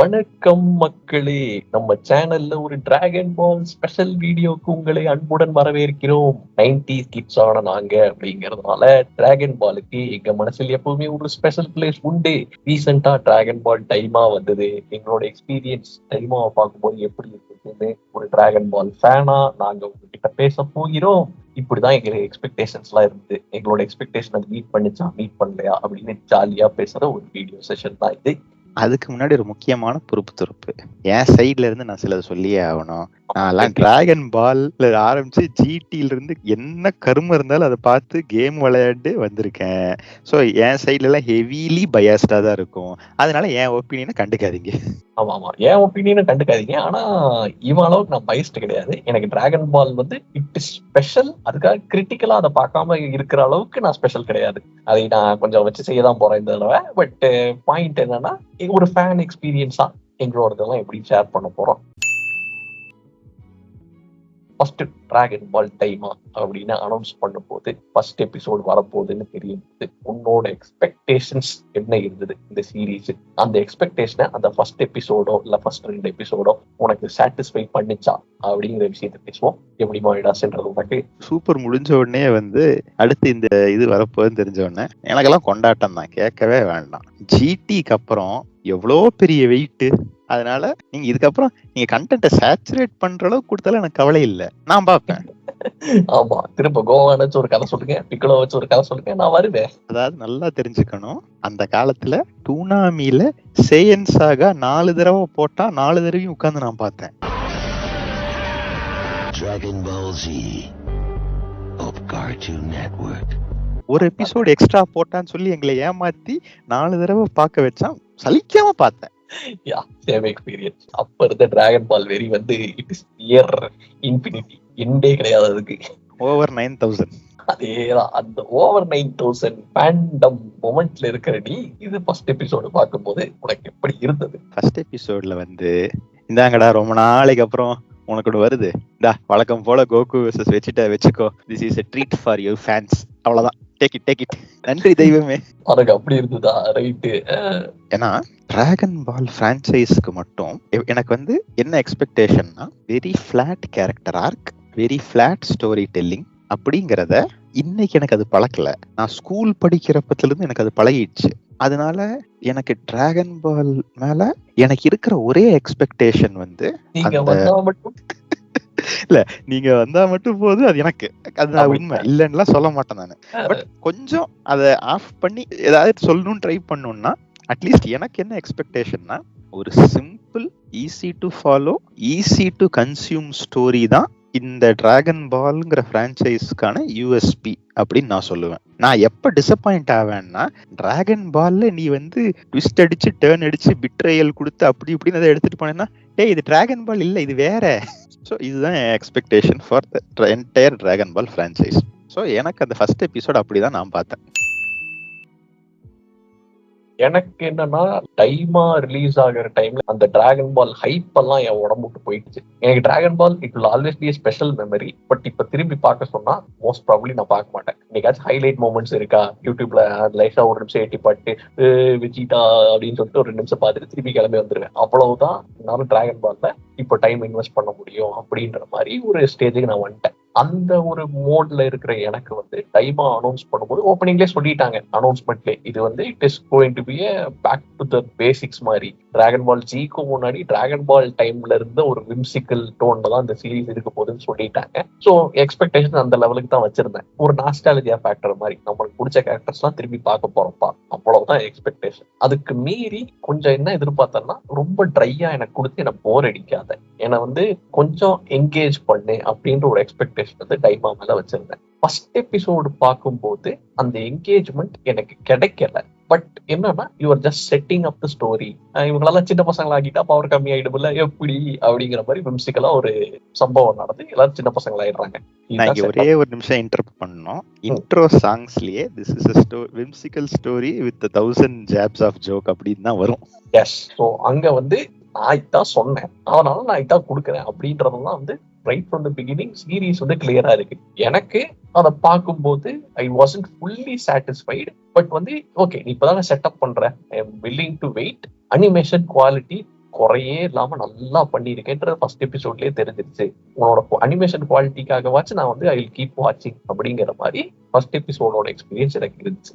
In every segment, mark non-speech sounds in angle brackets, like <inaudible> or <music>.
வணக்கம் மக்களே. நம்ம சேனல்ல ஒரு டிராகன் பால் ஸ்பெஷல் வீடியோக்கு உங்களை அன்புடன் வரவேற்கிறோம். நைன்டி கிட்ஸ் ஆன நாங்க அப்படிங்கறதுனால டிராகன் பாலுக்கு எங்க மனசுல எப்பவுமே ஒரு ஸ்பெஷல் பிளேஸ் உண்டு. ரீசெண்டா டிராகன் பால் டைமா வந்தது. எங்களோட எக்ஸ்பீரியன்ஸ் டைமா பார்க்கும்போது எப்படி இருக்குன்னு ஒரு டிராகன் பால் ஃபேனா நாங்க உங்ககிட்ட பேச போகிறோம். இப்படிதான் எங்களுக்கு எக்ஸ்பெக்டேஷன்ஸ் எல்லாம் இருந்து எங்களோட எக்ஸ்பெக்டேஷன் மீட் பண்ணிச்சா மீட் பண்ணலையா அப்படின்னு ஜாலியா பேசுற ஒரு வீடியோ செஷன் தான் இது. அதுக்கு முன்னாடி ஒரு முக்கியமான பொறுப்பு துருப்பு என் சைட்ல இருந்து நான் சிலது சொல்லியே ஆகணும். நான் டிராகன் பால்ல ஆரம்பிச்சு ஜிடில இருந்து என்ன கரும இருந்தாலும் அதை பார்த்து கேம் விளையாண்டு வந்திருக்கேன். ஸோ என் சைட்ல எல்லாம் ஹெவிலி பயாஸ்டா தான் இருக்கும். அதனால என் ஒப்பீனியனை கண்டுக்காதீங்க. ஆமா ஆமா. என் ஒப்பீனியனை கண்டுக்காதீங்க. ஆனா இவன் அளவுக்கு நான் பைஸ்ட் கிடையாது. எனக்கு டிராகன் பால் வந்து இட் இஸ் ஸ்பெஷல் அதுக்காக கிரிட்டிக்கலா அதை பார்க்காம இருக்கிற அளவுக்கு நான் ஸ்பெஷல் கிடையாது. அதை நான் கொஞ்சம் வச்சு செய்ய தான் போறேன் இந்த தடவை. பட் பாயிண்ட் என்னன்னா ஒரு ஃபேன் எக்ஸ்பீரியன்ஸா எங்களோட இதெல்லாம் எப்படி ஷேர் பண்ண போறோம்? ஃபர்ஸ்ட் டிராகன் பால் டைமா அப்படின்னு அனௌன்ஸ் பண்ணும்போது ஃபர்ஸ்ட் எபிசோடு வரப்போகுதுன்னு தெரியும் உன்னோட எக்ஸ்பெக்டேஷன்ஸ் என்ன இருந்தது இந்த சீரீஸ் அந்த எக்ஸ்பெக்டேஷனை அந்த ஃபர்ஸ்ட் எபிசோடோ இல்ல ஃபர்ஸ்ட் ரெண்டு எபிசோடோ உனக்கு சாட்டிஸ்ஃபை பண்ணிச்சா? அப்படிங்கிற விஷயத்த பேசுவோம். எப்படி மாயிடாஸ்ன்றது உனக்கு? சூப்பர் முடிஞ்ச உடனே வந்து அடுத்து இந்த இது வரப்போகுதுன்னு தெரிஞ்ச உடனே எனக்கெல்லாம் கொண்டாட்டம் தான் கேட்கவே வேண்டாம். ஜிடிக்கு அப்புறம் எவ்வளோ பெரிய வெயிட் அதனால நீங்க இதுக்கப்புறம் நீங்க கண்டென்ட்டை சேச்சுரேட் பண்ற அளவுக்கு கொடுத்தாலும் எனக்கு கவலை இல்லை. நான் பார்ப்பேன். ஆமா. திரும்ப கோவா வச்சு ஒரு கதை சொல்லுங்க பிக்கலோ வச்சு ஒரு கதை சொல்லுங்க நான் வருவேன். அதாவது நல்லா தெரிஞ்சுக்கணும். அந்த காலத்துல டூனாமில சேயன்ஸாக நாலு தடவை போட்டா நாலு தடவையும் உட்கார்ந்து நான் பார்த்தேன். Dragon Ball Z of Cartoon Network. ஒரு எபிசோடு எக்ஸ்ட்ரா போட்டான்னு சொல்லி எங்களை ஏமாத்தி நாலு தடவை பார்க்க வச்சான் சலிக்காம பார்த்தேன். யா சேம் எக்ஸ்பீரியன்ஸ் அப்ப இருந்த டிராகன் பால் வெரி வந்து இட் இஸ் நியர் இன்ஃபினிட்டி எண்டே கிடையாது அதுக்கு. ஓவர் நைன் தௌசண்ட் அதேதான் அந்த ஓவர் நைன் தௌசண்ட் பேண்டம் மொமெண்ட்ல இருக்கிற நீ இது ஃபர்ஸ்ட் எபிசோடு பார்க்கும்போது உனக்கு எப்படி இருந்தது? ஃபர்ஸ்ட் எபிசோட்ல வந்து இந்தாங்கடா ரொம்ப நாளைக்கு அப்புறம் உனக்கு வருது. டா வழக்கம் போல கோகு வெர்சஸ் வச்சுட்ட வச்சுக்கோ. This is a treat for you fans அவ்வளவுதான். டேக் இட் டேக் இட் நன்றி தெய்வமே. உனக்கு அப்படி இருந்ததா? ரைட்டு ஏன்னா டிராகன் பால் ஃப்ரான்ச்சைஸ்க்கு மட்டும் எனக்கு வந்து என்ன எக்ஸ்பெக்டேஷன்னா very flat character arc very flat story telling அப்படிங்கிறத இன்னைக்கு எனக்கு அது பழக்கல. நான் ஸ்கூல் படிக்கிறப்பத்துல இருந்து எனக்கு அது பழகிடுச்சு. அதனால எனக்கு டிராகன் பால் மேல எனக்கு இருக்கிற ஒரே எக்ஸ்பெக்டேஷன் வந்து மட்டும் நீங்க வந்தா மட்டும் போதும் அது எனக்கு. அது. உண்மை. இல்லைன்னுலாம் சொல்ல மாட்டேன் நான். பட் கொஞ்சம் அதை ஆஃப் பண்ணி ஏதாவது சொல்லணும்னு ட்ரை பண்ணணும்னா அட்லீஸ்ட் எனக்கு என்ன எக்ஸ்பெக்டேஷன்னா ஒரு simple easy to follow easy to consume story தான் இந்த டிராகன் பால்ங்கிற ஃப்ரான்ச்சைஸ்க்கான யூஎஸ்பி அப்படின்னு நான் சொல்லுவேன். நான் எப்ப டிசப்பாயிண்ட் ஆவேன்னா டிராகன் பால்ல நீ வந்து ட்விஸ்ட் அடிச்சு டேர்ன் அடிச்சு பிட்ரையல் கொடுத்து அப்படி இப்படின்னு அதை எடுத்துட்டு போனேன்னா டேய் இது டிராகன் பால் இல்ல இது வேற. ஸோ இதுதான் expectation for the entire Dragon Ball franchise so எனக்கு அந்த ஃபர்ஸ்ட் எபிசோட் அப்படிதான் நான் பார்த்தேன். எனக்கு என்னன்னா டைமா ரிலீஸ் ஆகிற டைம்ல அந்த டிராகன் பால் ஹைப் எல்லாம் என் உடம்பு விட்டு போயிடுச்சு. எனக்கு Dragon Ball it will always be special memory but இப்ப திரும்பி பார்க்க சொன்னா மோஸ்ட் ப்ராப்ளி நான் பார்க்க மாட்டேன். இன்னைக்காச்சும் ஹைலைட் மூமெண்ட்ஸ் இருக்கா? யூடியூப்ல லைஃபா ஒரு நிமிஷம் எட்டி பாட்டு விஜிதா அப்படின்னு சொல்லிட்டு ஒரு நிமிஷம் பார்த்துட்டு திரும்பி கிளம்பி வந்துருவேன். அவ்வளவுதான் என்னால டிராகன் பால்ல இப்போ டைம் இன்வெஸ்ட் பண்ண முடியும் அப்படின்ற மாதிரி ஒரு ஸ்டேஜுக்கு நான் வந்துட்டேன். அந்த ஒரு மோட்ல இருக்கிற எனக்கு வந்து டைமா அனௌன்ஸ் பண்ணும்போது ஓப்பனிங்லேயே சொல்லிட்டாங்க அனௌன்ஸ்மெண்ட்லேயே இது வந்து it is going to be back to the basics மாதிரி. டிராகன் பால் ஜிக்கு முன்னாடி டிராகன் பால் டைம்ல இருந்த ஒரு விம்சிக்கல் டோன்ல தான் இந்த சீரீஸ் இருக்க போகுதுன்னு சொல்லிட்டாங்க. ஸோ எக்ஸ்பெக்டேஷன் அந்த லெவலுக்கு தான் வச்சிருந்தேன். ஒரு நாஸ்டாலஜியா ஃபேக்டர் மாதிரி. நம்மளுக்கு பிடிச்ச கேரக்டர்ஸ்லாம் திரும்பி பார்க்க போறோம்ப்பா அவ்வளவுதான் எக்ஸ்பெக்டேஷன் அதுக்கு மீறி கொஞ்சம் என்ன எதிர்பார்த்தேன்னா ரொம்ப ட்ரையா எனக்கு கொடுத்து எனக்கு போர் அடிக்காத. என்னை வந்து கொஞ்சம் என்கேஜ் பண்ணு அப்படின்ற ஒரு எக்ஸ்பெக்டேஷன் வந்து டைமா மேல வச்சிருந்தேன். ஃபர்ஸ்ட் எபிசோடு பார்க்கும்போது அந்த என்கேஜ்மெண்ட் எனக்கு கிடைக்கல. பட் என்னன்னா your just setting up the story இவங்களெல்லாம் சின்ன பசங்களா ஆகிட்டா பவர் கம்மி ஆயிடும்ல எப்படி அப்படிங்கிற மாதிரி விம்சிக்கலா ஒரு சம்பவம் நடந்து எல்லாரும் சின்ன பசங்களா ஆயிடுறாங்க நான் ஒரே ஒரு நிமிஷம் இன்டர்ப் பண்ணோம் intro சாங்ஸ்லயே this is whimsical story with thousand jobs of joke அப்படின்னு தான் வரும். எஸ் ஸோ அங்க வந்து நான் இதான் சொன்னேன். அதனால நான் இதான் கொடுக்குறேன் அப்படின்றதெல்லாம் வந்து right from the beginning series வந்து கிளியரா இருக்கு. எனக்கு அதை பார்க்கும்போது I wasn't fully satisfied but வந்து ஓகே நீ இப்பதான் செட்டப் பண்ற. I am willing to wait animation quality குறையே இல்லாம நல்லா பண்ணியிருக்கேன்ற ஃபர்ஸ்ட் எபிசோட்லயே தெரிஞ்சிருச்சு. உன்னோட அனிமேஷன் குவாலிட்டிக்காகவாச்சும் நான் வந்து ஐ கீப் வாட்சிங் அப்படிங்கிற மாதிரி ஃபர்ஸ்ட் எபிசோடோட எக்ஸ்பீரியன்ஸ் எனக்கு இருந்துச்சு.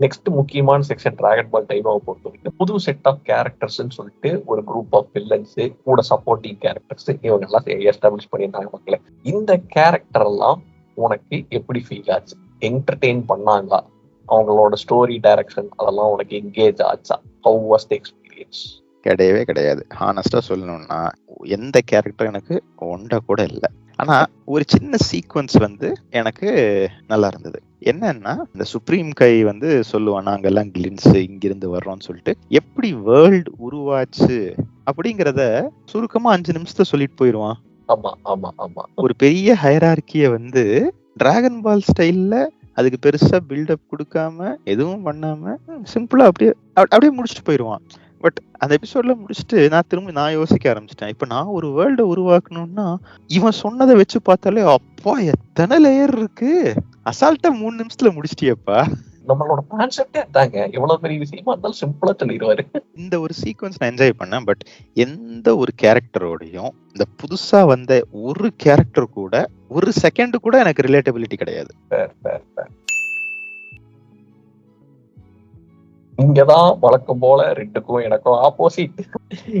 நெக்ஸ்ட் முக்கியமான செக்ஷன் டிராகன் பால் டைமாவை பொறுத்த வரைக்கும் புது செட் ஆஃப் கேரக்டர்ஸ்னு சொல்லிட்டு ஒரு குரூப் ஆஃப் வில்லன்ஸ் கூட சப்போர்ட்டிங் கேரக்டர்ஸ் இவங்க எல்லாம் எஸ்டாப்ளிஷ் பண்ணியிருந்தாங்க மக்களை. இந்த கேரக்டர் எல்லாம் உனக்கு எப்படி ஃபீல் ஆச்சு? என்டர்டெயின் பண்ணாங்களா? அவங்களோட ஸ்டோரி டைரக்ஷன் அதெல்லாம் உனக்கு என்கேஜ் ஆச்சா? ஹவு வாஸ் த எக்ஸ்பீரியன்ஸ் கிடையவே கிடையாது. ஹானஸ்டா சொல்லணும்னா எந்த கேரக்டர் எனக்கு ஒண்டா கூட இல்லை. ஆனா ஒரு சின்ன சீக்வன்ஸ் வந்து எனக்கு நல்லா இருந்தது. என்னன்னா இந்த சுப்ரீம் கை வந்து சொல்லுவான் நாங்கெல்லாம் கிளின்ஸ் இங்கிருந்து வர்றோம்னு சொல்லிட்டு எப்படி வேர்ல்டு உருவாச்சு? அப்படிங்கிறத சுருக்கமா அஞ்சு நிமிஷத்துல சொல்லிட்டு போயிடுவான் ஆமா ஆமா ஆமா. ஒரு பெரிய ஹைரார்கிய வந்து டிராகன் பால் ஸ்டைல்ல அதுக்கு பெருசா பில்டப் கொடுக்காம எதுவும் பண்ணாம சிம்பிளா அப்படியே அப்~ அப்படியே முடிச்சுட்டு போயிடுவான் பட் அந்த எபிசோட்ல முடிச்சுட்டு நான் திரும்ப நான் யோசிக்க ஆரம்பிச்சிட்டேன். இப்ப நான் ஒரு வேர்ல்ட உருவாக்கணும்னா இவன் சொன்னதை வச்சு பார்த்தாலே அப்பா எத்தனை லேயர் இருக்கு? அசால்ட்டா மூணு நிமிஷத்துல முடிச்சிட்டியப்பா. நம்மளோட கான்செப்டே அதாங்க. எவ்வளவு பெரிய விஷயமா இருந்தாலும் சிம்பிளா சொல்லிடுவாரு. இந்த ஒரு சீக்வன்ஸ் நான் என்ஜாய் பண்ணேன். பட் எந்த ஒரு கேரக்டரோடையும் இந்த புதுசா வந்த ஒரு கேரக்டர் கூட ஒரு செகண்ட் கூட எனக்கு ரிலேட்டபிலிட்டி கிடையாது. இங்கதான் வழக்கம் போல ரெண்டுக்கும் எனக்கும் ஆப்போசிட்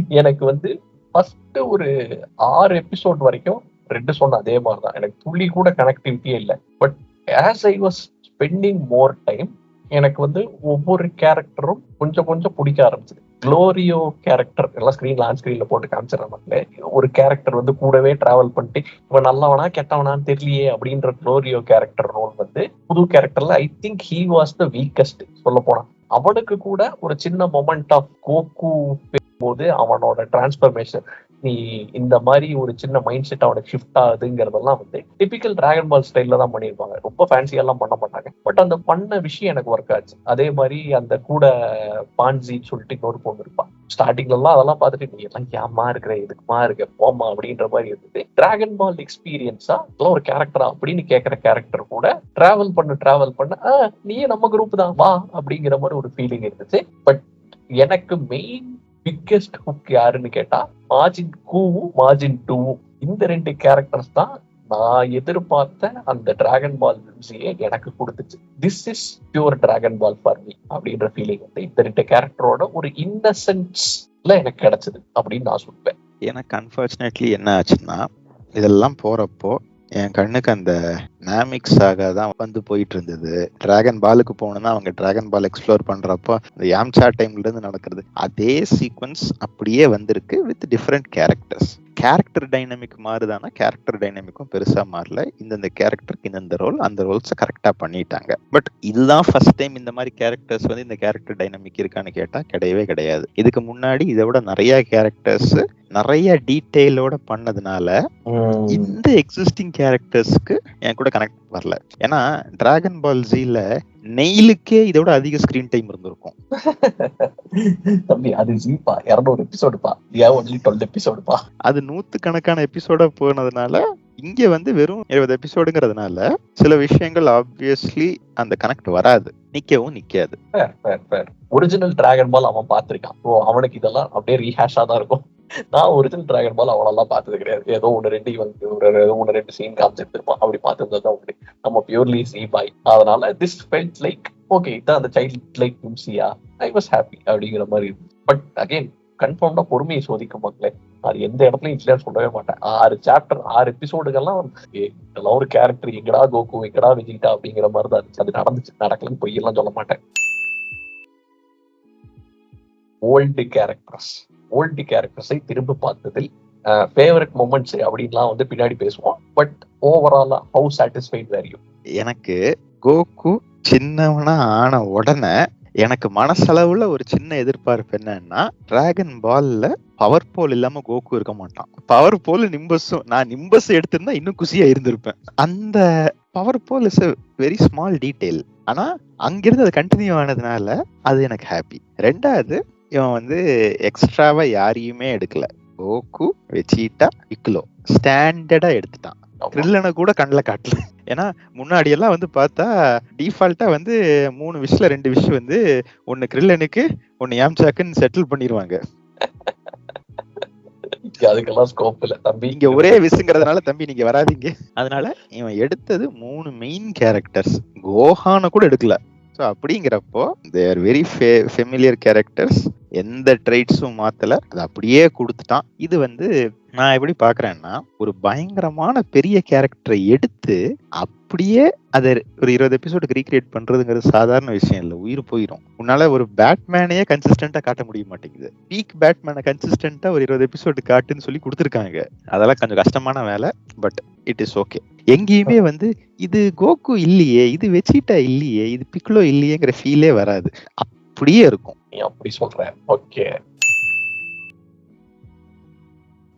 எனக்கு வந்து ஃபர்ஸ்ட் ஒரு ஆறு எபிசோட் வரைக்கும் ரெண்டு சொன்ன அதே மாதிரிதான். எனக்கு துளி கூட கனெக்டிவிட்டியே இல்லை. But as I was spending more time எனக்கு வந்து ஒவ்வொரு கேரக்டரும் கொஞ்சம் கொஞ்சம் பிடிக்க ஆரம்பிச்சது. க்ளோரியோ கேரக்டர் எல்லாம் ஸ்க்ரீன் ஆன் ஸ்க்ரீன்ல போட்டு காமிச்சிடறாங்களே ஒரு கேரக்டர் வந்து கூடவே டிராவல் பண்ணிட்டு இவன் நல்லவனா கெட்டவனான்னு தெரியலையே அப்படின்ற க்ளோரியோ கேரக்டர் ரோல் வந்து புது கேரக்டர்ல I think he was the weakest சொல்ல போனா. அவனுக்கு கூட ஒரு சின்ன மொமெண்ட் ஆஃப் கோக்கு போது அவனோட டிரான்ஸ்பர்மேஷன் நீ இந்த மாதிரி ஒரு சின்ன மைண்ட் செட் அவனுக்கு ஷிஃப்ட் ஆகுதுங்கிறதெல்லாம் வந்து டிபிக்கல் டிராகன் பால் ஸ்டைல்ல தான் பண்ணியிருப்பாங்க. ரொம்ப ஃபேன்சியெல்லாம் பண்ண மாட்டாங்க. பட் அந்த பண்ண விஷயம் எனக்கு ஒர்க் ஆச்சு. அதே மாதிரி அந்த கூட பான்சின்னு சொல்லிட்டு இன்னொரு பொண்ணு இருப்பான் ஸ்டார்டிங்ல எல்லாம் அதெல்லாம் பார்த்துட்டு நீ எல்லாம் ஏமா இருக்கிற? எதுக்குமா இருக்க? போமா அப்படின்ற மாதிரி இருந்தது டிராகன் பால் எக்ஸ்பீரியன்ஸா அதெல்லாம் ஒரு கேரக்டரா அப்படின்னு கேட்கிற கேரக்டர் கூட டிராவல் பண்ண டிராவல் பண்ண. நீயே நம்ம குரூப் தான். வா அப்படிங்கிற மாதிரி ஒரு ஃபீலிங் இருந்துச்சு. பட் எனக்கு மெயின் பிக்கெஸ்ட் ஹுக் யாருன்னு கேட்டா மாஜின் கூவும் மாஜின் டூவும் இந்த ரெண்டு கேரக்டர்ஸ் தான் நான் எதிர்பார்த்த அந்த டிராகன் பால் மியூசியை எனக்கு கொடுத்துச்சு. This is pure Dragon Ball for me அப்படின்ற ஃபீலிங் வந்து இந்த ரெண்டு கேரக்டரோட ஒரு இன்னசென்ஸ்ல எனக்கு கிடைச்சது அப்படின்னு நான் சொல்வேன். எனக்கு அன்பார்ச்சுனேட்லி என்ன ஆச்சுன்னா இதெல்லாம் போறப்போ என் கண்ணுக்கு அந்த நாமிக் சாகா தான் வந்து போயிட்டு இருந்தது டிராகன் பாலுக்கு போகணும்னா அவங்க டிராகன் பால் எக்ஸ்ப்ளோர் பண்றப்போ அந்த யாம்சா டைம்ல இருந்து நடக்கிறது. அதே சீக்வன்ஸ் அப்படியே வந்திருக்கு with different characters character dynamic மாறுதானா character டைனமிக்கும் பெருசா மாறல. இந்தந்த கேரக்டருக்கு இந்தந்த ரோல் அந்த ரோல்ஸை கரெக்டா பண்ணிட்டாங்க. பட் இதுதான் ஃபர்ஸ்ட் டைம் இந்த மாதிரி கேரக்டர்ஸ் வந்து இந்த கேரக்டர் டைனமிக் இருக்கான்னு கேட்டா கிடையவே கிடையாது. இதுக்கு முன்னாடி இதை விட நிறைய கேரக்டர்ஸ் நிறைய டீட்டெயிலோட பண்ணதுனால இந்த எக்ஸிஸ்டிங் கேரக்டர்ஸ்க்கு என் கூட கனெக்ட் வரல. ஏன்னா டிராகன் பால் ஜீல நெயிலுக்கே இதோட அதிக ஸ்கிரீன் டைம் இருந்திருக்கும். <laughs> தம்பி அது ஜீப்பா? இருநூறு எபிசோடுப்பா ஏன் ஒன்லி டுவெல் எபிசோடுப்பா அது நூத்து கணக்கான எபிசோட போனதுனால இங்க வந்து வெறும் இருபது எபிசோடுங்கிறதுனால சில விஷயங்கள் ஆப்வியஸ்லி அந்த கனெக்ட் வராது. நிக்கவும் நிக்காது. ஒரிஜினல் டிராகன் பால் அவன் பார்த்திருக்கான். ஓ அவனுக்கு இதெல்லாம் அப்படியே ரீஹேஷா தான் இருக்கும். நான் ஒரிஜினல் டிராகன் பால் அவனெல்லாம் பார்த்தது கிடையாது. ஏதோ ஒன்று ரெண்டு வந்து ஒரு ஏதோ ஒன்று ரெண்டு சீன் காமிச்சிருப்பான் அப்படி பார்த்துருந்தது தான் உண்டு. நம்ம பியூர்லி சி பாய் அதனால திஸ் ஃபெல்ட் லைக் ஓகே இதான் அந்த சைல்ட் லைக் மிம்சியா ஐ வாஸ் ஹாப்பி அப்படிங்கிற மாதிரி பட் அகைன் கன்ஃபார்ம்டா பொறுமையை சோதிக்கும் மக்களே. அது எந்த இடத்துலயும் இல்லைன்னு சொல்லவே மாட்டேன். ஆறு சாப்டர் ஆறு எபிசோடுகள்லாம் இதெல்லாம் ஒரு கேரக்டர் எங்கடா கோகு எங்கடா விஜிட்டா அப்படிங்கிற மாதிரி தான் இருந்துச்சு. அது நடந்துச்சு நடக்கலன்னு பொய்யெல்லாம் சொல்ல மாட்டேன். ஓல்டு கேரக்டர்ஸ் ஓல்டு கேரக்டர்ஸை திரும்ப பார்த்ததில் ஃபேவரட் மூமெண்ட்ஸ் அப்படின்லாம் வந்து பின்னாடி பேசுவோம். பட் ஓவராலா ஹவு சாட்டிஸ்ஃபைட் வேர் யூ எனக்கு கோகு சின்னவனா ஆன உடனே எனக்கு மனசளவுல ஒரு சின்ன எதிர்பார்ப்பு என்னன்னா டிராகன் பால்ல பவர் போல் இல்லாம கோகு இருக்க மாட்டான். பவர் போல் நிம்பஸும் நான் நிம்பஸ் எடுத்திருந்தா இன்னும் குசியா இருந்திருப்பேன். அந்த power pole is very small detail ஆனா அங்கிருந்து அது கண்டினியூ ஆனதுனால அது எனக்கு ஹாப்பி ரெண்டாவது இவன் வந்து எக்ஸ்ட்ராவா யாரையுமே எடுக்கல. கோகு வெச்சிட்டா இக்லோ ஸ்டாண்டர்டா எடுத்துட்டான். கிரில்லனை கூட கண்ணுல காட்டல. ஏன்னா முன்னாடி எல்லாம் வந்து பார்த்தா டிஃபால்ட்டா வந்து மூணு விஷல ரெண்டு விஷ் வந்து ஒன்னு கிரில்லனுக்கு ஒன்னு யாம்சாக்குன்னு செட்டில் பண்ணிடுவாங்க அதுக்கெல்லாம் ஸ்கோப் இல்ல தம்பி. இங்க ஒரே விசுங்கிறதுனால தம்பி நீங்க வராதீங்க. அதனால இவன் எடுத்தது மூணு மெயின் கேரக்டர்ஸ் கோஹான கூட எடுக்கல. ஸோ அப்படிங்கிறப்போ தேர் வெரி ஃபெமிலியர் கேரக்டர்ஸ் எந்த ட்ரைட்ஸும் மாத்தல. அது அப்படியே கொடுத்துட்டான். இது வந்து நான் எப்படி பாக்குறேன்னா ஒரு பயங்கரமான பெரிய கேரக்டரை எடுத்து அப்படியே அதை ஒரு இருபது எபிசோடுக்கு ரீக்ரியேட் பண்றதுங்கிறது சாதாரண விஷயம் இல்லை. உயிர் போயிடும் உன்னால ஒரு பேட்மேனையே கன்சிஸ்டண்டா காட்ட முடிய மாட்டேங்குது. பீக் பேட்மேனை கன்சிஸ்டண்டா ஒரு இருபது எபிசோடு காட்டுன்னு சொல்லி கொடுத்துருக்காங்க. அதெல்லாம் கொஞ்சம் கஷ்டமான வேலை பட் இட் இஸ் ஓகே எங்கேயுமே வந்து இது கோகு இல்லையே இது வெச்சிட்டா இல்லையே இது பிக்லோ இல்லையேங்கிற ஃபீலே வராது. அப்படியே இருக்கும். நீ அப்படி சொல்ற ஓகே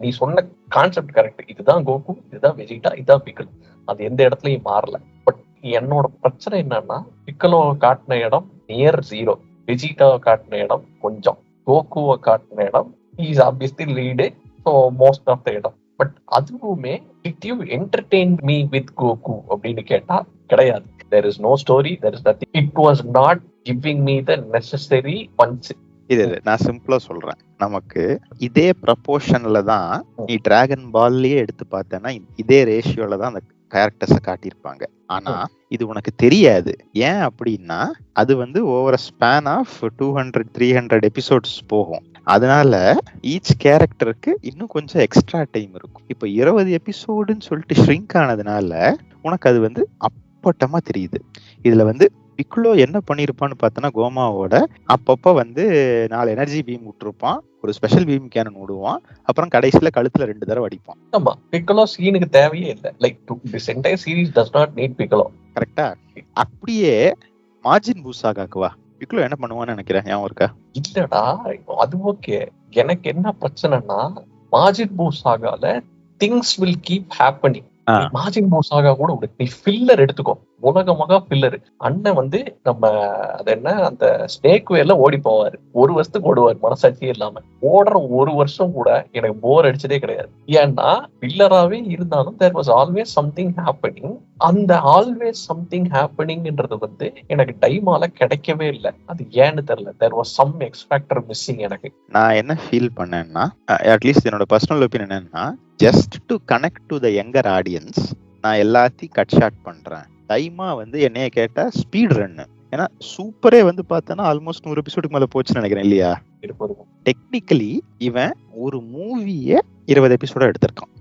நீ சொன்ன கான்செப்ட் கரெக்ட் இதுதான் கோகு இதுதான் வெஜிடா இதுதான் பிக்கல் அது எந்த இடத்துலயும் மாறல. பட் என்னோட பிரச்சனை என்னன்னா பிக்கலோ காட்டின இடம் நியர் ஜீரோ வெஜிடாவை காட்டின இடம் கொஞ்சம். கோகுவை காட்டின இடம் is obviously lead so most of the இடம். பட் அதுவுமே did you entertain me with Goku அப்படின்னு கேட்டா கிடையாது. There is no story there is nothing it was not giving me the necessary punch இது நான் சிம்பிளா சொல்றேன். நமக்கு இதே ப்ரப்போர்ஷன்ல தான் நீ டிராகன் பால்லயே எடுத்து பார்த்தேன்னா இதே ரேஷியோல தான் அந்த கேரக்டர்ஸை காட்டியிருப்பாங்க. ஆனா இது உனக்கு தெரியாது. ஏன் அப்படின்னா அது வந்து over span of two hundred three hundred episodes போகும். அதனால ஈச் கேரக்டருக்கு இன்னும் கொஞ்சம் எக்ஸ்ட்ரா டைம் இருக்கும். இப்போ இருபது எபிசோடுன்னு சொல்லிட்டு ஷ்ரிங்க் ஆனதுனால உனக்கு அது வந்து அப்பட்டமா தெரியுது. இதுல வந்து பிக்லோ என்ன பண்ணிருப்பான்னு பார்த்தோன்னா கோமாவோட அப்பப்ப வந்து நாலு எனர்ஜி பீம் விட்டுருப்பான். ஒரு ஸ்பெஷல் பீம் கேனன் விடுவான். அப்புறம் கடைசியில கழுத்துல ரெண்டு தடவை அடிப்பான். ஆமா. பிக்கலோ சீனுக்கு தேவையே இல்லை. Like this entire series does not need Piccolo கரெக்டா அப்படியே மார்ஜின் பூசாகாக்குவா பிக்லோ என்ன பண்ணுவான்னு நினைக்கிறேன். ஞாபகம் இருக்கா? இல்லடா. அது ஓகே எனக்கு என்ன பிரச்சனைனா Majin Buu சாகால things will keep happening. Majin Buu saga கூட விடு. நீ ஃபில்லர் எடுத்துக்கோ. உலகமாக பில்லரு அண்ணன் வந்து நம்ம அது என்ன அந்த ஸ்னேக் வேல ஓடி போவாரு. ஒரு வருஷத்துக்கு ஓடுவார் மனசாட்சியே இல்லாம. ஓடுற ஒரு வருஷம் கூட எனக்கு போர் அடிச்சதே கிடையாது. ஏன்னா பில்லராவே இருந்தாலும் there was always something happening அந்த ஆல்வேஸ் சம்திங் ஹேப்பனிங்ன்றது வந்து எனக்கு டைமால கிடைக்கவே இல்லை. அது ஏன்னு தெரியல. There was some X factor missing எனக்கு. நான் என்ன ஃபீல் பண்ணேன்னா அட்லீஸ்ட் என்னோட பர்சனல் ஒப்பீனியன் என்னன்னா just to connect to the younger audience நான் எல்லாத்தையும் கட் ஷாட் பண்றேன். டைமா வந்து என்னைய கேட்டா ஸ்பீட் ரன்னு ஏன்னா சூப்பரே வந்து பார்த்தோன்னா ஆல்மோஸ்ட் நூறு எபிசோடுக்கு மேல போச்சுன்னு நினைக்கிறேன் இல்லையா? டெக்னிக்கலி இவன் ஒரு மூவிய இருபது எபிசோட எடுத்திருக்கான்.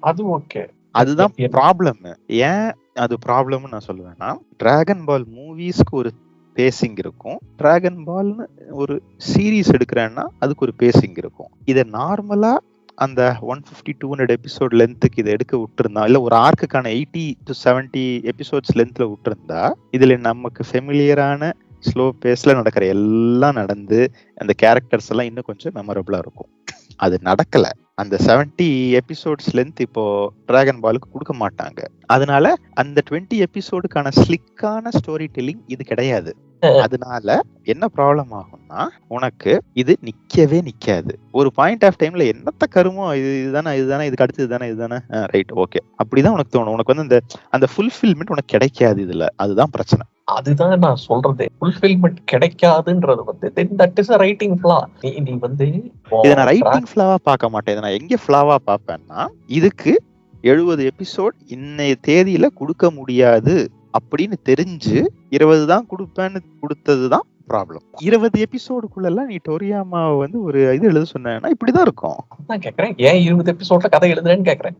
அது ஓகே அதுதான். ப்ராப்ளம் ஏன் அது ப்ராப்ளம்னு நான் சொல்லுவேன்னா டிராகன் பால் மூவிஸ்க்கு ஒரு பேசிங் இருக்கும். டிராகன் பால்னு ஒரு சீரீஸ் எடுக்கிறேன்னா அதுக்கு ஒரு பேசிங் இருக்கும். இதை நார்மலா அந்த one fifty two hundred episode லென்த்துக்கு இதை எடுக்க விட்டுருந்தா இல்லை ஒரு ஆர்க்குக்கான எயிட்டி டு செவன்டி எபிசோட்ஸ் லென்த்தில் விட்டுருந்தா இதில் நமக்கு ஃபெமிலியரான ஸ்லோ பேஸில் நடக்கிற எல்லாம் நடந்து அந்த கேரக்டர்ஸ் எல்லாம் இன்னும் கொஞ்சம் மெமரபுளாக இருக்கும். அது நடக்கலை. அந்த 70 எபிசோட்ஸ் லென்த் இப்போ டிராகன் பாலுக்கு கொடுக்க மாட்டாங்க. அதனால அந்த டுவெண்ட்டி எபிசோடுக்கான ஸ்லிக்கான ஸ்டோரி டெல்லிங் இது கிடையாது. அதனால என்ன ப்ராப்ளம் ஆகும்னா உனக்கு இது நிக்கவே நிக்காது. ஒரு பாயிண்ட் ஆஃப் டைம்ல என்னத்த கருமோ இது இதுதானே இதுதானே இதுக்கு அடுத்து இதுதானே இதுதானே ரைட் ஓகே அப்படிதான் உனக்கு தோணும். உனக்கு வந்து அந்த அந்த ஃபுல்ஃபில்மெண்ட் உனக்கு கிடைக்காது இதுல. அதுதான் பிரச்சனை. அதுதான் நான் சொல்றது. ஃபுல்ஃபில்மெண்ட் கிடைக்காதுன்றது வந்து then that is writing flaw நீ நீ வந்து இதை நான் ரைட்டிங் ஃபிளாவா பார்க்க மாட்டேன். இதை நான் எங்க ஃபிளாவா பார்ப்பேன்னா இதுக்கு எழுபது எபிசோட் இன்னைய தேதியில கொடுக்க முடியாது அப்படின்னு தெரிஞ்சு இருபது தான் கொடுப்பேன்னு கொடுத்ததுதான் ப்ராப்ளம் இருபது எபிசோடுக்குள்ளெல்லாம் நீ டோரியாமாவை வந்து ஒரு இது எழுத சொன்னேன்னா இப்படிதான் இருக்கும். நான் கேக்குறேன் ஏன் இருபது எபிசோட்ல கதை எழுதுறேன்னு கேக்குறேன்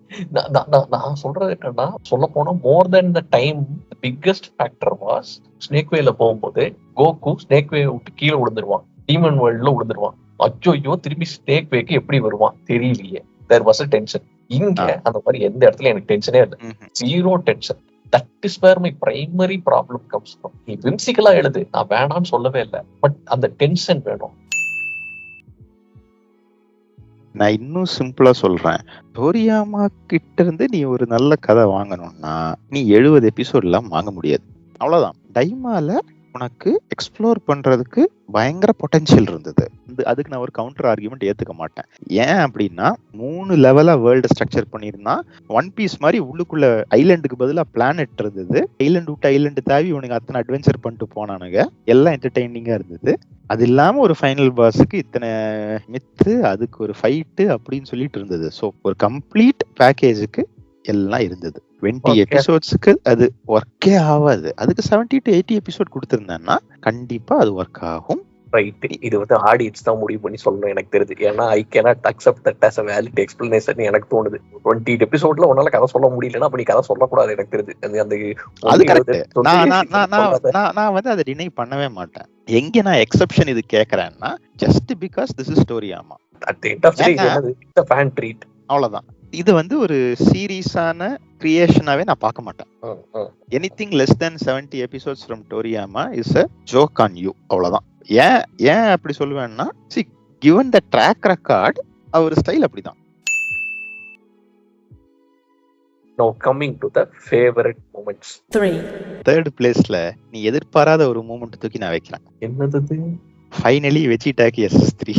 நான் சொல்றது என்னன்னா சொல்ல போனா more then the time biggest factor was snake வேல போகும்போது கோகு ஸ்னேக் வே விட்டு கீழே விழுந்துருவான். டீமன் வேர்ல்ட்ல விழுந்துருவான். அச்சோ திரும்பி ஸ்னேக் வேக்கு எப்படி வருவான்? தெரியலையே. தேர் வாஸ் டென்ஷன் இங்க அந்த மாதிரி எந்த இடத்துல எனக்கு டென்ஷனே இல்லை. Zero tension that is where my primary problem comes from நீ விம்சிக்கலா எழுது. நான் வேணாம்னு சொல்லவே இல்லை. பட் அந்த டென்ஷன் வேணும். நான் இன்னும் சிம்பிளா சொல்றேன். டோரியாமா கிட்ட இருந்து நீ ஒரு நல்ல கதை வாங்கணும்னா நீ எழுபது எபிசோட் எல்லாம் வாங்க முடியாது. அவ்வளவுதான். டைமால உனக்கு எக்ஸ்ப்ளோர் பண்றதுக்கு பயங்கர பொட்டன்ஷியல் இருந்தது. இந்த அதுக்கு நான் ஒரு கவுண்டர் ஆர்குமெண்ட் ஏத்துக்க மாட்டேன். ஏன் அப்படின்னா மூணு லெவலா வேர்ல்டு ஸ்ட்ரக்சர் பண்ணியிருந்தா ஒன் பீஸ் மாதிரி உள்ளுக்குள்ள ஐலண்டுக்கு பதிலாக பிளானட் இருந்தது. ஐலண்ட் விட்டு ஐலண்டு தாவி உனக்கு அத்தனை அட்வென்ச்சர் பண்ணிட்டு போனானுங்க. எல்லாம் என்டர்டைனிங்கா இருந்தது. அது இல்லாம ஒரு ஃபைனல் பாஸுக்கு இத்தனை மித்து அதுக்கு ஒரு ஃபைட்டு அப்படின்னு சொல்லிட்டு இருந்தது. ஸோ ஒரு கம்ப்ளீட் பேக்கேஜுக்கு எல்லாம் இருந்தது. டுவெண்ட்டி. எபிசோட்ஸ்க்கு அது ஒர்க்கே ஆகாது. அதுக்கு செவன்டி டு எயிட்டி எபிசோட் கொடுத்துருந்தேன்னா கண்டிப்பா அது ஒர்க் ஆகும். ரைட் இது வந்து ஆடியன்ஸ் தான் முடிவு பண்ணி சொல்லணும் எனக்கு தெரியுது. ஏன்னா I cannot accept that as a valid explanation எனக்கு தோணுது. டுவெண்ட்டி எபிசோட்ல உன்னால கதை சொல்ல முடியலன்னா அப்ப நீ கதை சொல்லக்கூடாது எனக்கு தெரியுது. அந்த அந்த நான் வந்து அதை டினை பண்ணவே மாட்டேன். எங்க நான் எக்ஸெப்ஷன் இது கேக்குறேன்னா just because this is story ஆமா day, இது ஏன்னா- என்னது? It's a fan treat. அவ்வளவுதான். இது வந்து ஒரு சீரியஸான கிரியேஷனாவே நான் பார்க்க மாட்டேன் ம். Anything less than seventy episodes from Toriyama is a joke on you அவ்வளவுதான் ஏன் ஏன் அப்படி சொல்லுவேன்னா see given the track record our style அப்படிதான் Now coming to the favorite moments. three, third பிளேஸ்ல நீ எதிர்பாராத ஒரு மூமெண்ட் தூக்கி நான் வைக்கிறேன் என்னது? Finally வெச்சிட்டாக்கு S three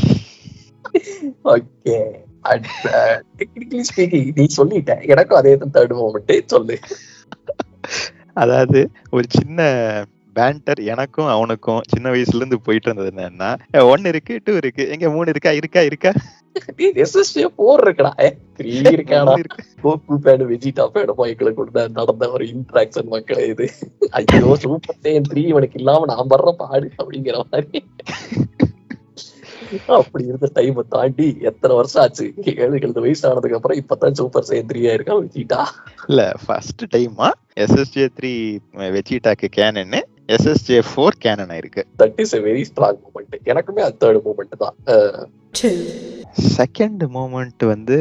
Okay. And, uh, technically speaking, நீ சொல்லிட்ட. எனக்கும் அதே தான் தேர்ட் மூமெண்ட் சொல்லு. அதாவது ஒரு சின்ன பேண்டர் எனக்கும் அவனுக்கும் சின்ன வயசுல இருந்து போயிட்டு இருந்தது என்னன்னா ஒன்னு இருக்கு டூ இருக்கு. எங்க மூணு இருக்கா? இருக்கா? இருக்கா? போர் இருக்கடா த்ரீ <laughs> இருக்காடா மூணு இருக்கு. கோகு பேடு வெஜிடா பேடு மைக்களுக்குள்ள நடந்த ஒரு இன்ட்ராக்ஷன் மக்களே இது. ஐயோ சூப்பர் த்ரீ இவனுக்கு இல்லாம நான் வர்ற பாடு அப்படிங்கிற மாதிரி. அப்படி இருந்த டைமை தாண்டி எத்தனை வருஷம் ஆச்சு? ஏழு எழுபது வயசு ஆனதுக்கு அப்புறம் இப்பதான் சூப்பர் சேன் த்ரீ ஆயிருக்கான் வெஜிட்டா இல்ல ஃபர்ஸ்ட் டைமா எஸ்எஸ்ஜே த்ரீ வெச்சிட்டாக்கு கேனன்னு எஸ்எஸ்ஜே ஃபோர் கேனன் ஆயிருக்கு that is a very strong moment எனக்குமே அது தேர்ட் மூமெண்ட் தான். செகண்ட் மூமெண்ட் வந்து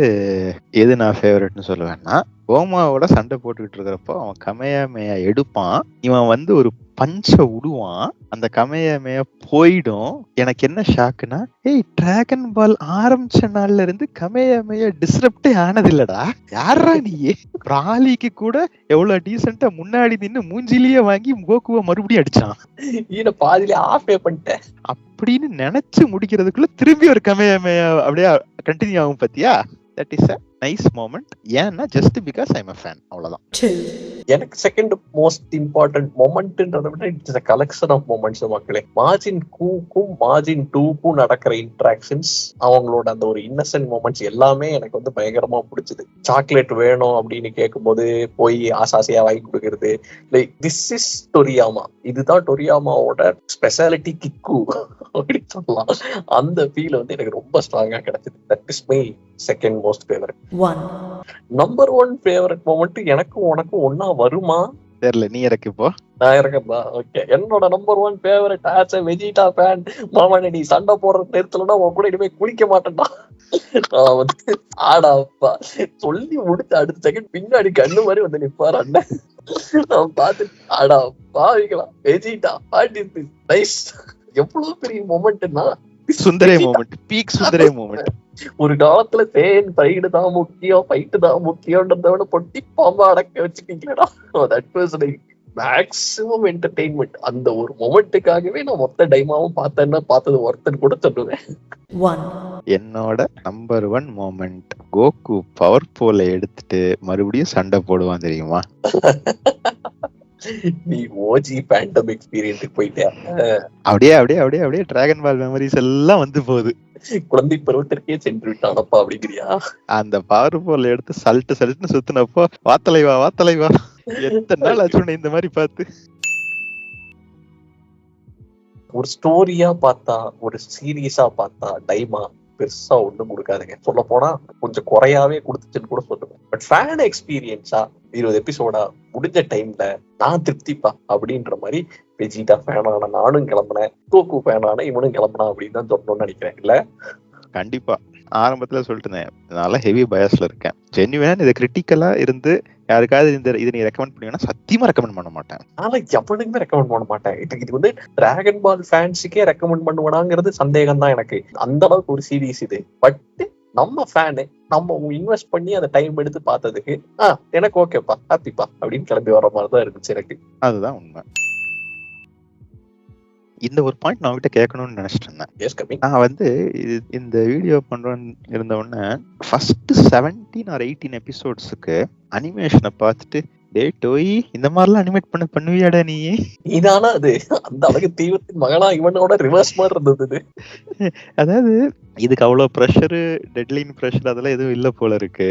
எது நான் ஃபேவரட்னு சொல்லுவேன்னா ஓமாவோட சண்டை போட்டுக்கிட்டு இருக்கிறப்போ அவன் கமையாமையா எடுப்பான். இவன் வந்து ஒரு பஞ்ச விடுவான் அந்த கமையாமையா போயிடும். எனக்கு என்ன ஷாக்குனா ஏய் டிராகன் பால் ஆரம்பிச்ச நாள்ல இருந்து கமையாமையா டிஸ்டர்ப்டே ஆனது இல்லடா யாரா நீ? ராலிக்கு கூட எவ்வளவு டீசெண்டா முன்னாடி நின்னு மூஞ்சிலேயே வாங்கி கோகுவை மறுபடியும் அடிச்சான். ஈன பாதியில ஆஃபே பண்ணிட்டேன். அப்படின்னு நினைச்சு முடிக்கிறதுக்குள்ள திரும்பி ஒரு கமையாமையா அப்படியே கண்டினியூ ஆகும் பாத்தியா? That is a nice moment ஏன்னா just because I'm a fan அவ்வளவுதான். Two, எனக்கு செகண்ட் மோஸ்ட் இம்பார்ட்டன்ட் மொமெண்ட்ன்றதை விட இட்ஸ் கலெக்ஷன் ஆஃப் மொமெண்ட்ஸ் மக்களே. மார்ஜின் கூக்கும் மார்ஜின் டூக்கும் நடக்கிற இன்ட்ராக்ஷன்ஸ் அவங்களோட அந்த ஒரு இன்னசென்ட் மொமெண்ட்ஸ் எல்லாமே எனக்கு வந்து பயங்கரமா பிடிச்சது. சாக்லேட் வேணும் அப்படின்னு கேட்கும்போது போய் ஆசாசியா வாங்கி கொடுக்கறது. லைக் திஸ் இஸ் டொரியாமா இதுதான் டொரியாமாவோட ஸ்பெஷாலிட்டி கிக்கு அப்படின்னு சொல்லலாம். அந்த ஃபீல் வந்து எனக்கு ரொம்ப ஸ்ட்ராங்கா கிடைச்சது. That is my second most favourite one, number one favourite moment எனக்கும் உனக்கும் ஒன்னா வருமா? தெரியல நீ இறக்கு இப்போ. நான் இருக்கேன்பா ஓகே என்னோட number one favourite as a Vegeta fan மாமனே நீ சண்டை போடுற நேரத்துலனா உன் கூட இனிமே குளிக்க மாட்டேன்டா. நான் வந்து ஆடாப்பா சொல்லி முடிச்ச அடுத்த செகண்ட் பின்னாடி கண்ணு மாதிரி வந்து நிப்பாரு அண்ணன் நான் பார்த்து ஆடா பாவிங்களா Vegeta what is this nice எவ்வளவு பெரிய மொமெண்ட்னா சுந்தரே மூமெண்ட் பீக் சுந்தரே மூமெண்ட் ஒரு காலத்துல தேன் பைடு தான் முக்கியம் ஃபைட்டு தான் முக்கியம்ன்றத விட பொட்டி பாம்பா அடக்க வச்சுட்டீங்களா that was like maximum entertainment அந்த ஒரு மொமெண்ட்டுக்காகவே நான் மொத்த டைமாவும் பார்த்தேன்னா பார்த்தது ஒருத்தன் கூட சொல்லுவேன். என்னோட number one moment Goku power போல எடுத்துட்டு மறுபடியும் சண்டை போடுவான் தெரியுமா? <laughs> நீ ஓஜி பேண்டம் எக்ஸ்பீரியன்ஸுக்கு போயிட்டியா அப்படியே அப்படியே அப்படியே அப்படியே டிராகன் பால் மெமரிஸ் எல்லாம் வந்து போகுது. குழந்தை பருவத்திற்கே சென்று விட்டானப்பா அப்படிங்கிறியா? அந்த பவர் போல எடுத்து சல்ட்டு சல்ட்டுன்னு சுத்தினப்போ வாத்தலை வா வாத்தலை வா எத்தனை நாள் ஆச்சு இந்த மாதிரி பார்த்து? ஒரு ஸ்டோரியா பார்த்தா ஒரு சீரியஸா பார்த்தா டைமா? பெருசா ஒண்ணும் கொடுக்காதுங்க. சொல்ல போனா கொஞ்சம் குறையாவே கொடுத்துச்சுன்னு கூட சொல்லுவேன். பட் ஃபேன் எக்ஸ்பீரியன்ஸா இருபது எபிசோடா முடிஞ்ச டைம்ல நான் திருப்திப்பா அப்படின்ற மாதிரி வெஜிடா ஃபேனான நானும் கிளம்புனேன். கோக்கு ஃபேனான இவனும் கிளம்புனா அப்படின்னு தான் சொல்லணும்னு நினைக்கிறேன். இல்ல? கண்டிப்பா. ஆரம்பத்துல சொல்லிட்டேன் நான் ஹெவி பயஸ்ல இருக்கேன். ஜென்யூனா இதை கிரிட்டிக்கலா இருந்து யாருக்காவது இந்த இது நீ ரெக்கமெண்ட் பண்ணுவீங்கன்னா சத்தியமா ரெக்கமெண்ட் பண்ண மாட்டேன். ஆனா எவனுக்குமே ரெக்கமெண்ட் பண்ண மாட்டேன். இது வந்து டிராகன் பால் ஃபேன்ஸுக்கே ரெக்கமெண்ட் பண்ணுவானாங்கிறது சந்தேகம் தான் எனக்கு. அந்த அளவுக்கு ஒரு சீரீஸ் இது. பட் நம்ம ஃபேனு நம்ம இன்வெஸ்ட் பண்ணி அந்த டைம் எடுத்து பார்த்ததுக்கு ஆ எனக்கு ஓகேப்பா ஹாப்பிப்பா அப்படின்னு கிளம்பி வர மாதிரி தான் இருந்துச்சு எனக்கு. அதுதான் உண்மை. இந்த ஒரு பாயிண்ட் நான் உங்ககிட்ட கேட்கணும்னு நினைச்சிட்டு இருந்தேன் நான் வந்து இந்த வீடியோ பண்றேன்னு இருந்த உடனே ஃபர்ஸ்ட் செவன்டீன் ஆர் எயிட்டீன் எபிசோட்ஸுக்கு அனிமேஷனை பார்த்துட்டு டே டோய் இந்த மாதிரிலாம் அனிமேட் பண்ண பண்ணுவியாடா நீ? இதானா அது? அந்த அழகு தெய்வத்தின் மகனா இவனோட ரிவர்ஸ் மாதிரி இருந்தது. அதாவது இதுக்கு அவ்வளவு ப்ரெஷரு டெட்லைன் ப்ரெஷர் அதெல்லாம் எதுவும் இல்ல போல இருக்கு.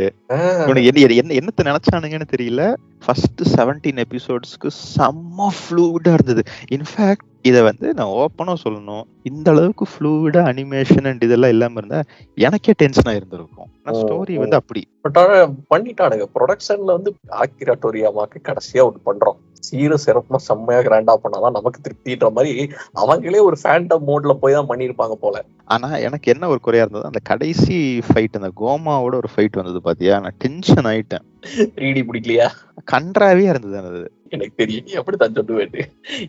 என்ன என்ன என்னத்த நினைச்சானுங்கன்னு தெரியல. ஃபர்ஸ்ட் செவன்டீன் எபிசோட்ஸ்க்கு செம்ம ஃப்ளூவிடா இருந்தது. இன்ஃபேக்ட் இதை வந்து நான் ஓப்பனா சொல்லணும். இந்த அளவுக்கு ஃப்ளூவிடா அனிமேஷன் அண்ட் இதெல்லாம் இல்லாம இருந்தா எனக்கே டென்ஷனா இருந்திருக்கும். ஓ, ஸ்டோரி. வந்து அப்படி. பட் ஆனா பண்ணிட்டானுங்க. ப்ரொடக்ஷன்ல வந்து ஆக்கிரா டோரியாமாக்கு கடைசியா ஒன்று பண்றோம். சீர சிறப்புமா செம்மையா கிராண்டா பண்ணாதான் நமக்கு திருப்தின்ற மாதிரி அவங்களே ஒரு ஃபேண்டம் மோட்ல போய் தான் பண்ணியிருப்பாங்க போல. ஆனா எனக்கு என்ன ஒரு குறையா இருந்தது அந்த கடைசி ஃபைட் அந்த கோமாவோட ஒரு ஃபைட் வந்தது பாத்தியா? நான் டென்ஷன் ஆயிட்டேன். <laughs> 3D பிடிக்கலையா? கன்றாவே இருந்தது அது. எனக்கு தெரியும். நீ அப்படித்தான் சொல்லுவேன்.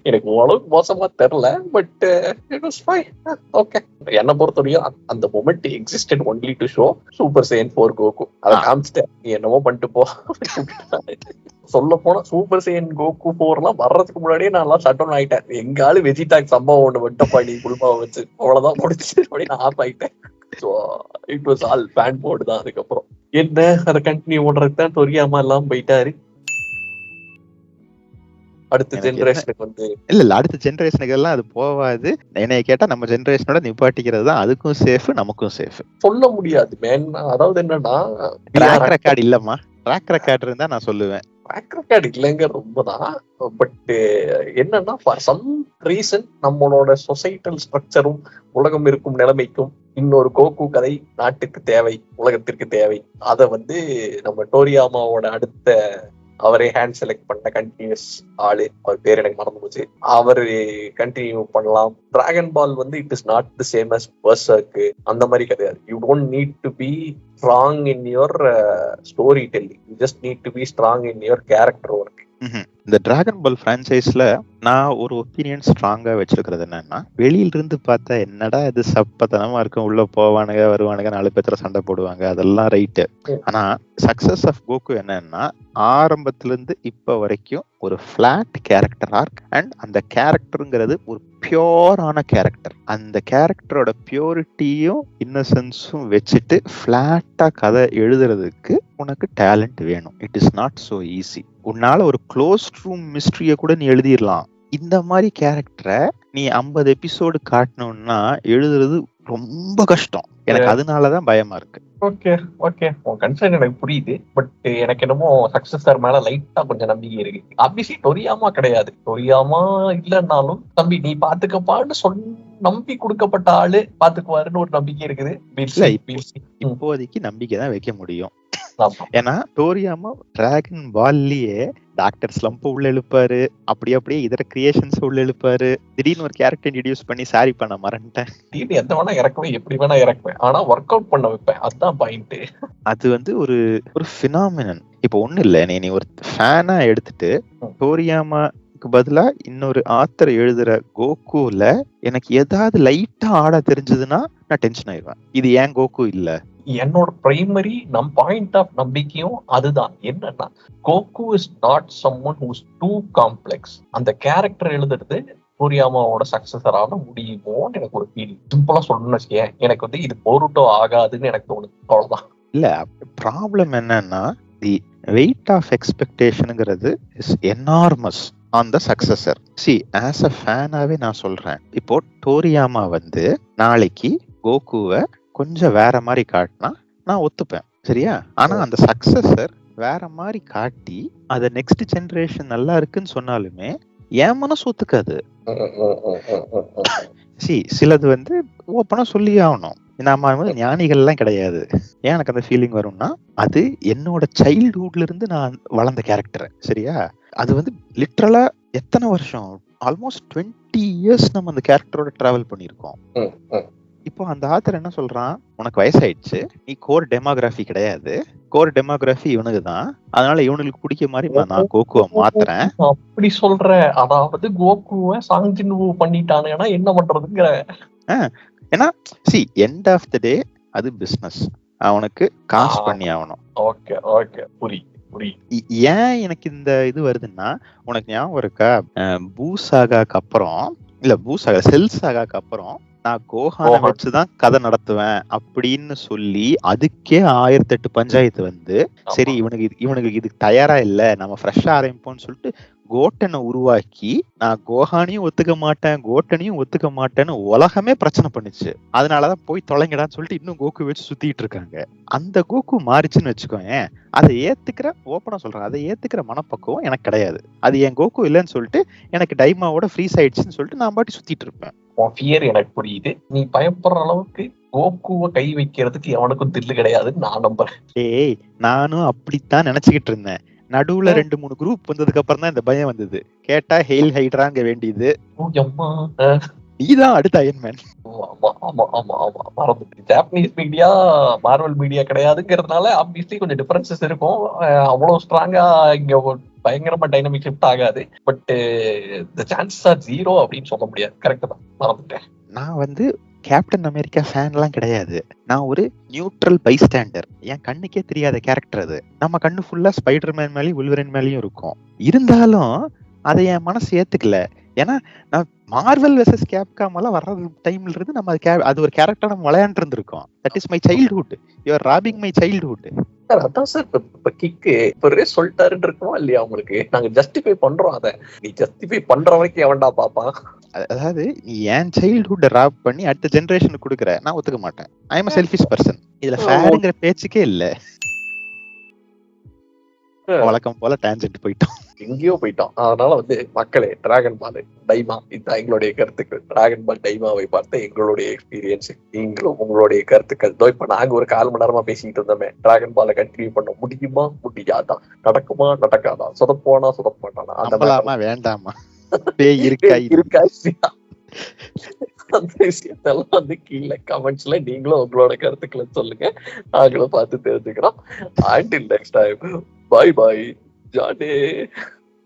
எனக்கு ஓரளவுக்கு மோசமா தெரியல but it was fine okay என்ன பொறுத்தவரையும் அந்த- moment existed only to show super Saiyan four Goku அதை. காமிச்சிட்டேன். நீ என்னமோ பண்ணிட்டு போ. சொல்ல போனா சூப்பர் சேன் கோகு ஃபோர் எல்லாம் வர்றதுக்கு முன்னாடியே நான் எல்லாம் ஷட் டவுன் ஆயிட்டேன். எங்க ஆளு வெஜிடாக் சம்பவம் ஒண்ணு வெட்டப்பா நீ குழுமாவை வச்சு. அவ்வளவுதான் முடிச்சு அப்படின்னு நான் ஆஃப் ஆயிட்டேன். So it was all fan board தான் அதுக்கப்புறம். என்ன? அதை கண்டினியூ பண்றதுக்கு தான் தொரியாம எல்லாம் போயிட்டாரு. அடுத்த ஜெனரேஷனுக்கு வந்து இல்ல இல்ல அடுத்த ஜென்ரேஷனுக்கு எல்லாம் அது போவாது. என்னைய கேட்டா நம்ம ஜென்ரேஷனோட நிப்பாட்டிக்கிறது தான் அதுக்கும் சேஃப் நமக்கும் சேஃப் சொல்ல முடியாது மேன் அதாவது என்னன்னா ட்ராக் ரெக்கார்ட் இல்லம்மா. ட்ராக் ரெக்கார்ட் இருந்தா நான் சொல்லுவேன். ட்ராக் ரெக்கார்டு இல்லைங்க ரொம்பதான். பட் என்னன்னா ஃபார் சம் ரீசன் நம்மளோட சொசைட்டல் ஸ்ட்ரக்சரும் உலகம் இருக்கும் நிலைமைக்கும் இன்னொரு கோகு கதை நாட்டுக்கு தேவை உலகத்திற்கு தேவை. அதை வந்து நம்ம டோரியாமாவோட அடுத்த அவரே ஹேண்ட் செலக்ட் பண்ண கண்டினியூஸ் ஆளு. அவர் பேர் எனக்கு மறந்து போச்சு. அவரு கண்டினியூ பண்ணலாம். டிராகன் பால் வந்து it is not the same as பர்சர்க்கு அந்த மாதிரி கிடையாது. You don't need to be strong in your story telling you just need to be strong in your character work இந்த டிராகன் பால் பிரான்ச்சைஸ்ல நான் ஒரு opinion ஸ்ட்ராங்கா வச்சிருக்கிறது என்னன்னா வெளியில இருந்து பார்த்தா என்னடா இது சப்பத்தனமா இருக்கும் உள்ள போவானுங்க வருவானுங்க நாலு பேத்துல சண்டை போடுவாங்க அதெல்லாம் ரைட்டு. ஆனா சக்சஸ் ஆஃப் கோகு என்னன்னா ஆரம்பத்துல இருந்து இப்ப வரைக்கும் ஒரு ஃப்ளாட் கேரக்டர் ஆர்க் அண்ட் அந்த கேரக்டருங்கிறது ஒரு பியோரான கேரக்டர் அந்த கேரக்டரோட பியூரிட்டியும் இன்னசென்ஸும் வச்சுட்டு ஃப்ளாட்டாக கதை எழுதுறதுக்கு உனக்கு டேலண்ட் வேணும். It is not so easy உன்னால ஒரு க்ளோஸ் ரூம் மிஸ்ட்ரியை கூட நீ எழுதிடலாம் இந்த மாதிரி கேரக்டரை நீ 50 எபிசோடு காட்டணும்னா எழுதுறது ரொம்ப கஷ்டம். எனக்கு அதனாலதான் பயமா இருக்கு. ஓகே ஓகே உன் கன்சர்ன் எனக்கு புரியுது. பட் எனக்கு என்னமோ சக்சஸர் மேல லைட்டா கொஞ்சம் நம்பிக்கை இருக்கு. ஆப்வியஸ்லி டொரியாமா கிடையாது. டொரியாமா இல்லைன்னாலும் தம்பி நீ பாத்துக்கப்பான்னு சொல் நம்பி கொடுக்கப்பட்ட ஆளு பாத்துக்குவாருன்னு ஒரு நம்பிக்கை இருக்குது. இப்போதைக்கு நம்பிக்கை தான் வைக்க முடியும். ஏன்னா டோரியாமா டிராகன் பால்லயே டாக்டர் ஸ்லம்ப் உள்ள எழுப்பாரு அப்படி அப்படியே இதர கிரியேஷன்ஸ் உள்ள எழுப்பாரு திடீர்னு ஒரு கேரக்டர் இன்ட்ரடியூஸ் பண்ணி சாரி பண்ண மறந்துட்டேன். டீம் எந்த வேணா இறக்குவேன் எப்படி வேணா இறக்குவேன். ஆனா ஒர்க் அவுட் பண்ண வைப்பேன். அதுதான் பாயிண்ட் அது வந்து ஒரு ஒரு பினாமினன் இப்போ ஒண்ணு இல்ல. நீ நீ ஒரு ஃபேனா எடுத்துட்டு ம். டோரியாமாக்கு பதிலா இன்னொரு ஆத்தர் எழுதுற கோகுல எனக்கு ஏதாவது லைட்டா ஆட தெரிஞ்சதுன்னா நான் டென்ஷன் ஆயிடுவேன். இது ஏன் கோகு இல்ல? என்னோட பிரைமரி நம் பாயிண்ட் ஆஃப் நம்பிக்கையும் அதுதான். என்னன்னா Goku is not someone whose too complex அந்த கேரக்டர் எழுதுறது சூர்யாமாவோட சக்சஸரால முடியுமோன்னு எனக்கு ஒரு ஃபீல் சிம்பிளா சொல்லணும்னு வச்சுக்கேன் எனக்கு வந்து இது போருட்டோ ஆகாதுன்னு எனக்கு தோணுது. அவ்வளவுதான். இல்ல ப்ராப்ளம் என்னன்னா the weight of எக்ஸ்பெக்டேஷனுங்கிறது is enormous on the successor see as a ஃபேனாவே நான் சொல்றேன். இப்போ டோரியாமா வந்து நாளைக்கு கோகுவை கொஞ்சம் வேற மாதிரி காட்டினா நான் ஒத்துப்பேன். சரியா? ஆனா அந்த சக்சஸர் வேற மாதிரி காட்டி அத நெக்ஸ்ட் ஜெனரேஷன் நல்லா இருக்குன்னு சொன்னாலுமே என் மனசு ஒத்துக்காது. சி சிலது வந்து ஓப்பனா சொல்லி ஆகணும். நாம ஞானிகள்லாம் கிடையாது. ஏன் எனக்கு அந்த ஃபீலிங் வரும்னா அது என்னோட சைல்ட்ஹுட்ல இருந்து நான் வளர்ந்த கேரக்டர் சரியா? அது வந்து லிட்ரலா எத்தனை வருஷம்? ஆல்மோஸ்ட் டுவெண்ட்டி இயர்ஸ் நம்ம அந்த கேரக்டரோட டிராவல் பண்ணியிருக்கோம். இப்போ அந்த ஆத்தர் என்ன சொல்றான்? உனக்கு வயசாயிடுச்சு. நீ கோர் டெமோகிராஃபி கிடையாது. கோர் டெமோகிராஃபி இவனுக்கு தான் அதனால இவனுக்கு பிடிக்க மாதிரி நான் கோகுவை மாத்துறேன். அப்படி சொல்ற. அதாவது கோகுவை சாங்ஜின்வு பண்ணிட்டானுங்கன்னா என்ன பண்றதுங்கிற. See end of the day அது பிசினஸ் அவனுக்கு காசு. பண்ணி ஆகணும். Okay okay. புரியுது ஏன் எனக்கு இந்த இது வருதுன்னா உனக்கு ஞாபகம் இருக்கா? பூசாகாக்கு அப்புறம் இல்ல பூசாகா செல் சாகாக்கு அப்புறம் நான் கோஹானை. வச்சுதான் கதை நடத்துவேன் அப்படின்னு சொல்லி அதுக்கே ஆயிரத்தி எட்டு பஞ்சாயத்து வந்து சரி இவனுக்கு இவனுக்கு இதுக்கு தயாரா இல்ல நம்ம ஃப்ரெஷ்ஷா ஆரம்பிப்போம்னு சொல்லிட்டு கோட்டனை உருவாக்கி நான் கோஹானையும் ஒத்துக்க மாட்டேன் கோட்டனையும் ஒத்துக்க மாட்டேன்னு உலகமே பிரச்சனை பண்ணுச்சு. அதனாலதான் போய் தொலைங்கடான்னு சொல்லிட்டு இன்னும் கோகு வச்சு சுத்திட்டு இருக்காங்க. அந்த கோகு மாறிச்சுன்னு வச்சுக்கோங்க அதை ஏத்துக்கிற ஓப்பனா சொல்றேன் அதை ஏத்துக்கிற மனப்பக்குவம் எனக்கு கிடையாது. அது என் கோகு இல்லைன்னு சொல்லிட்டு எனக்கு டைமாவோட ஃப்ரீஸ் ஆயிடுச்சுன்னு சொல்லிட்டு நான் பாட்டி சுத்திட்டு இருப்பேன். உன் ஃபியர் எனக்கு புரியுது. நீ பயப்படுற அளவுக்கு கோகுவை கை வைக்கிறதுக்கு எவனுக்கும் தில்லு கிடையாதுன்னு நான் நம்புறேன். டேய் நானும் அப்படித்தான் நினைச்சுக்கிட்டு இருந்தேன். நடுவுல ரெண்டு மூணு குரூப் வந்ததுக்கு அப்புறம் தான் இந்த பயம் வந்தது. கேட்டா ஹெயில் ஹைட்ராங்க வேண்டியது. நீதான் அடுத்த Iron Man Japanese media Marvel media கிடையாதுங்கிறதுனால obviously கொஞ்சம் டிஃபரன்சஸ் இருக்கும். அவ்வளவு ஸ்ட்ராங்கா இங்க பயங்கரமா டைனமிக் ஷிஃப்ட் ஆகாது. But the chances are zero அப்படின்னு சொல்ல முடியாது. கரெக்ட் தான். மறந்துட்டேன். நான் வந்து கேப்டன் அமெரிக்கா ஃபேன்லாம் கிடையாது. நான் ஒரு நியூட்ரல் பைஸ்டாண்டர் என் கண்ணுக்கே தெரியாத கேரக்டர் அது. நம்ம கண்ணு ஃபுல்லா ஸ்பைடர் மேன் மேலேயும் உல்வரன் மேலேயும் இருக்கும். இருந்தாலும் அதை என் மனசு ஏத்துக்கல. ஏன்னா நான் மார்வல் வெர்சஸ் கேப்காமெல்லாம் வர்ற டைம்ல இருந்து நம்ம அது அது ஒரு கேரக்டர் நம்ம விளையாண்டு இருந்திருக்கோம். That is my childhood your robbing my childhood sir அதான் சார் இப்ப இப்ப கிக்கு இப்பவே சொல்லிட்டாருன்னு இருக்கோம் இல்லையா உங்களுக்கு? நாங்க ஜஸ்டிஃபை பண்றோம் அதை. நீ ஜஸ்டிஃபை பண்ற வரைக்கும் எவன்டா பாப்பான்? அதாவது என் சைல்ட்ஹுட்டை ராப் பண்ணி அடுத்த ஜெனரேஷனுக்கு கொடுக்குற நான் ஒத்துக்க மாட்டேன். ஐ எம் செல்ஃபிஷ் பர்சன் இதுல. ஃபேருங்கிற பேச்சுக்கே இல்ல. வழக்கம் போல டேஞ்சன்ட் போயிட்டோம். எங்கேயோ போயிட்டோம். அதனால வந்து மக்களே டிராகன் பால் டைமா இதுதான் எங்களுடைய கருத்துக்கள். டிராகன் பால் டைமாவை பார்த்த எங்களுடைய எக்ஸ்பீரியன்ஸ் நீங்களும் உங்களுடைய கருத்துக்கள். இதோ இப்ப நாங்க ஒரு கால் மணி நேரமா பேசிக்கிட்டு இருந்தோமே டிராகன் பாலை கண்டினியூ பண்ண முடியுமா? முடியாதா? நடக்குமா? நடக்காதா? சொதப்போனா சொதப்பானா அந்த வேண்டாமா? பேய் இருக்கா இருக்கா? அந்த விஷயத்தெல்லாம் வந்து கீழே கமெண்ட்ஸ்ல நீங்களும் உங்களோட கருத்துக்களை சொல்லுங்க. நாங்களும் பார்த்து தெரிஞ்சுக்கிறோம். Until next time bye bye ஜானே